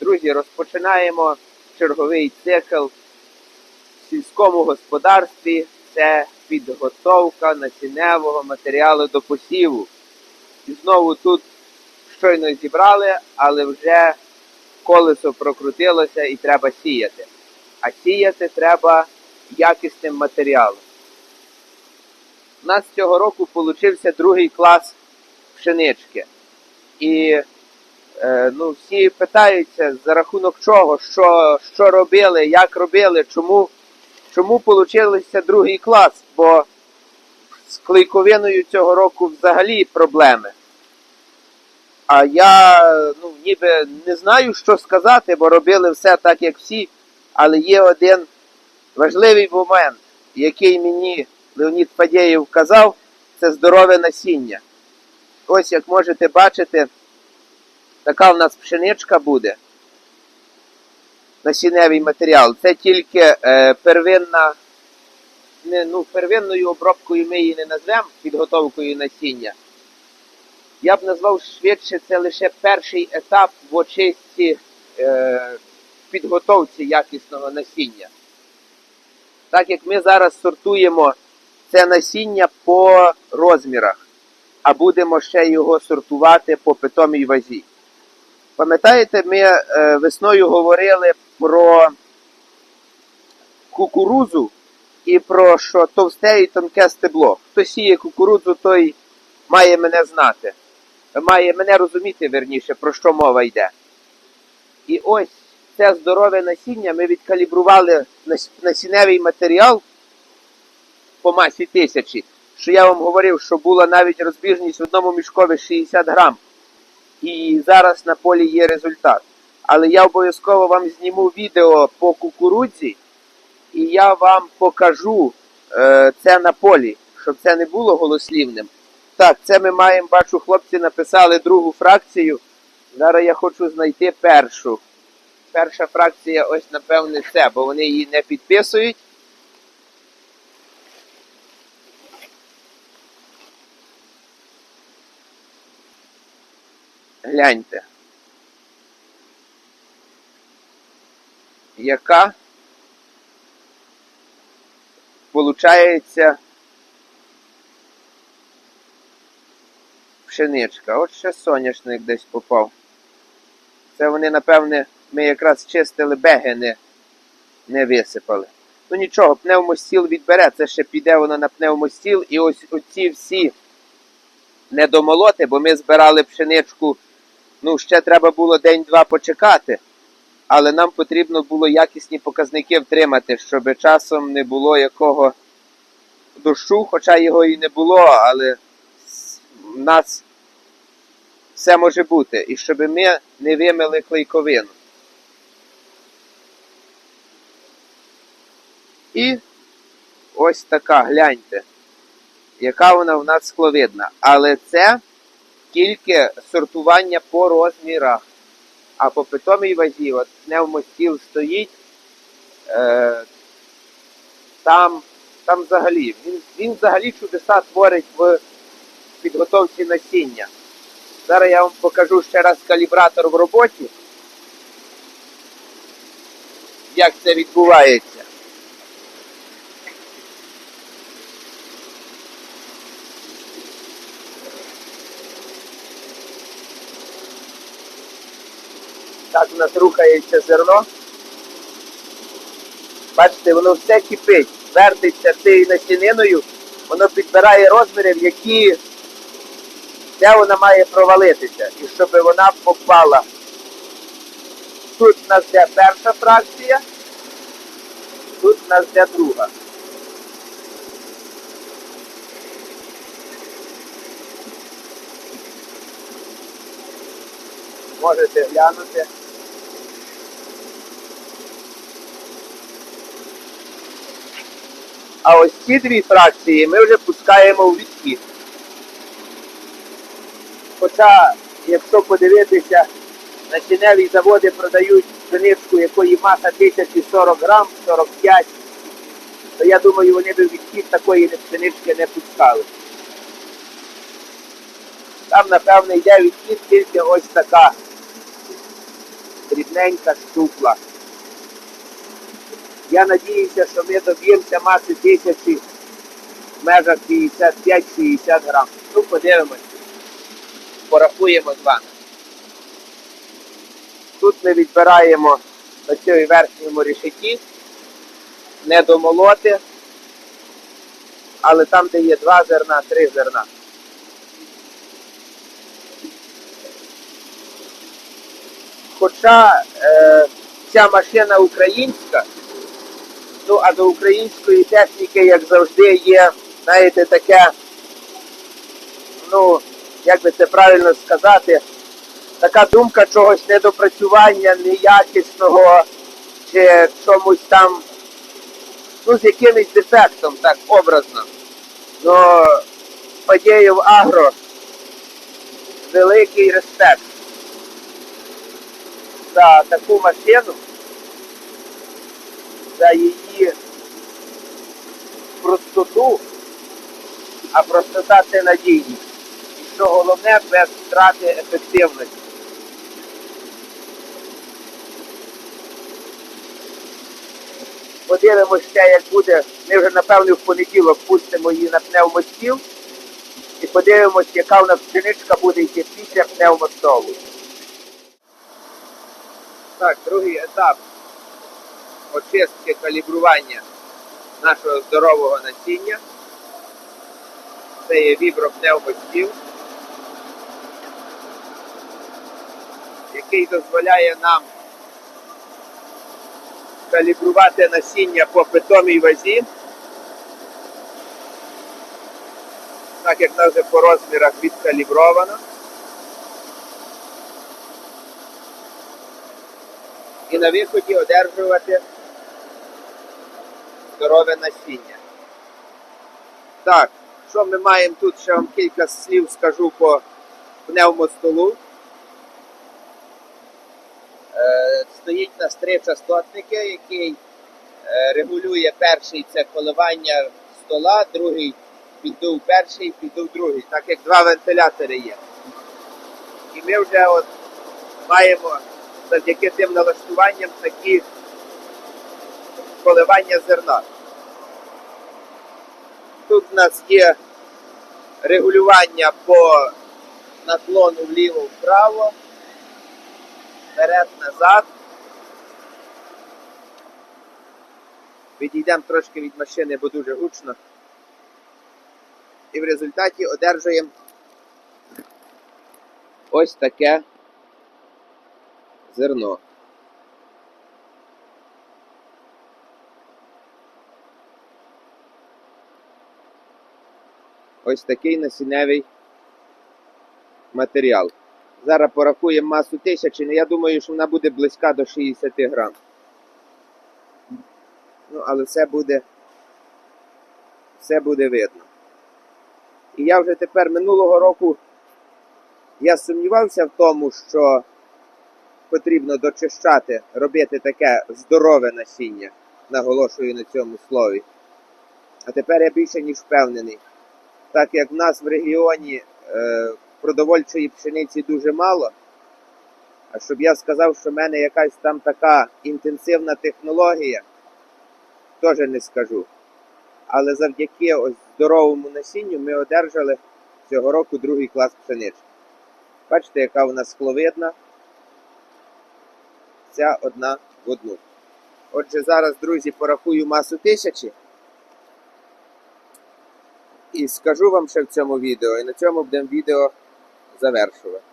Друзі, розпочинаємо черговий цикл в сільському господарстві. Це підготовка насінневого матеріалу до посіву. І знову тут щойно зібрали, але вже колесо прокрутилося і треба сіяти. А сіяти треба якісним матеріалом. У нас цього року получився другий клас пшенички. І ну, всі питаються, за рахунок чого, що, що робили, як робили, чому, чому получився другий клас, бо з клейковиною цього року взагалі проблеми. А я ну, ніби не знаю, що сказати, бо робили все так, як всі. Але є один важливий момент, який мені Леонід Фадєєв казав, це здорове насіння. Ось як можете бачити, така в нас пшеничка буде. Насінневий матеріал. Це тільки е, первинна, не, ну, первинною обробкою ми її не назвемо підготовкою насіння. Я б назвав швидше це лише перший етап в очистці е, підготовці якісного насіння. Так як ми зараз сортуємо це насіння по розмірах, а будемо ще його сортувати по питомій вазі. Пам'ятаєте, ми е, весною говорили про кукурузу і про що товсте і тонке стебло. Хто сіє кукурудзу, той має мене знати, має мене розуміти верніше, про що мова йде. І ось це здорове насіння ми відкалібрували нас- насінневий матеріал по масі тисячі, що я вам говорив, що була навіть розбіжність в одному мішкові 60 грам. І зараз на полі є результат. Але я обов'язково вам зніму відео по кукурудзі, і я вам покажу е, це на полі, щоб це не було голослівним. Так, це ми маємо, бачу, хлопці написали другу фракцію. Зараз я хочу знайти першу. Перша фракція, ось, напевне, це, бо вони її не підписують. Гляньте. Яка получається пшеничка. От ще соняшник десь попав. Це вони, напевне, ми якраз чистили беги, не, не висипали. Ну нічого, пневмостіл відбере, це ще піде воно на пневмостіл. І ось оці всі недомолоти, бо ми збирали пшеничку, ну, ще треба було день-два почекати. Але нам потрібно було якісні показники втримати, щоб часом не було якого дощу, хоча його і не було, але в нас все може бути. І щоб ми не вимили клейковину. І ось така, гляньте, яка вона в нас скловидна. Але це тільки сортування по розмірах. А по питомій вазі, от пневмостіл стоїть, е, там, там взагалі, він, він взагалі чудеса творить в підготовці насіння. Зараз я вам покажу ще раз калібратор в роботі, як це відбувається. Так у нас рухається зерно. Бачите, воно все кипить, вертиться цією насіниною, воно підбирає розміри, в які де вона має провалитися. І щоб вона попала. Тут в нас йде перша фракція, тут в нас йде друга. Можете глянути. А ось ці дві фракції ми вже пускаємо у відхід. Хоча, якщо подивитися, насінневі заводи продають пшеничку, якої маса 1040 грам, 45, то я думаю, вони б відхід такої пшенички не пускали. Там, напевно, йде відхід тільки ось така дріб- дрібненька, щупла. Я надіюся, що ми доб'ємося маси тисячі в межах 55-60 грам. Ну, подивимось. Порахуємо з вами. Тут ми відбираємо на цьому верхньому рішеті, не домолоти, але там, де є два зерна, три зерна. Хоча е, ця машина українська, ну а до української техніки, як завжди, є, знаєте, таке, ну, як би це правильно сказати, така думка чогось недопрацювання, неякісного, чи чомусь там, ну, з якимось дефектом, так образно. Но Фадєєв Агро великий респект за таку машину, за її простоту, а простота це надійність. І що головне без втрати ефективності. Подивимося як буде. Ми вже напевно в понеділок пустимо її на пневмостіл і подивимось, яка в нас пшеничка буде йти після пневмостолу. Так, другий етап очистки калібрування нашого здорового насіння. Це є вібропневмостіл, який дозволяє нам калібрувати насіння по питомій вазі, так як нас вже по розмірах відкалібровано. І на виході одержувати здорове насіння. Так, що ми маємо тут? Ще вам кілька слів скажу по пневмостолу. Е, стоїть у нас три частотники, який е, регулює перший це коливання стола, другий піддув перший, піддув другий, так як два вентилятори є. І ми вже от маємо завдяки тим налаштуванням такі коливання зерна. Тут у нас є регулювання по наклону вліво-вправо, вперед-назад. Відійдемо трошки від машини, бо дуже гучно. І в результаті одержуємо ось таке зерно. Ось такий насінневий матеріал. Зараз порахуємо масу тисячі, я думаю, що вона буде близька до 60 грам. Ну, але все буде, все буде видно. І я вже тепер минулого року я сумнівався в тому, що потрібно дочищати, робити таке здорове насіння, наголошую на цьому слові. А тепер я більше ніж впевнений. Так як в нас в регіоні е, продовольчої пшениці дуже мало, а щоб я сказав, що в мене якась там така інтенсивна технологія, теж не скажу. Але завдяки ось здоровому насінню ми одержали цього року другий клас пшенички. Бачите, яка вона скловидна. Ця одна в одну. Отже, зараз, друзі, порахую масу тисячі. І скажу вам ще в цьому відео, і на цьому будемо відео завершувати.